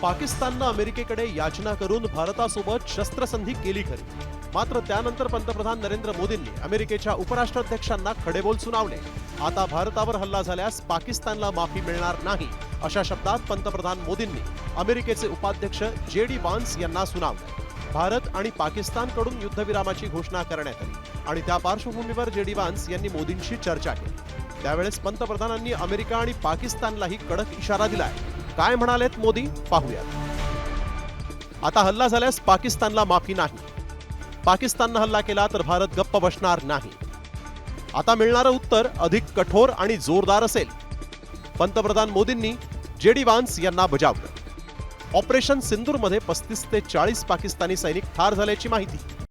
पाकिस्ताननं अमेरिकेकडे याचना करून भारतासोबत शस्त्रसंधी केली खरी. मात्र त्यानंतर पंतप्रधान नरेंद्र मोदींनी अमेरिकेच्या उपराष्ट्राध्यक्षांना खडेबोल सुनावले. आता भारतावर हल्ला झाल्यास पाकिस्तानला माफी मिळणार नाही अशा शब्दात पंतप्रधान मोदींनी अमेरिकेचे उपाध्यक्ष जे डी वान्स यांना सुनावले. भारत आणि पाकिस्तानकडून युद्धविरामाची घोषणा करण्यात आली आणि त्या पार्श्वभूमीवर जे डी वान्स यांनी मोदींशी चर्चा केली. त्यावेळेस पंतप्रधानांनी अमेरिका आणि पाकिस्तानलाही कडक इशारा दिलाय. काय म्हणालेत मोदी? पाहूयात. आता हल्ला झाल्यास पाकिस्तानला माफी नाही. पाकिस्ताननं हल्ला केला तर भारत गप्प बसणार नाही. आता मिळणारं उत्तर अधिक कठोर आणि जोरदार असेल. पंतप्रधान मोदींनी जेडी वान्स यांना बजावलं. ऑपरेशन सिंदूरमध्ये पस्तीस ते चाळीस पाकिस्तानी सैनिक ठार झाल्याची माहिती.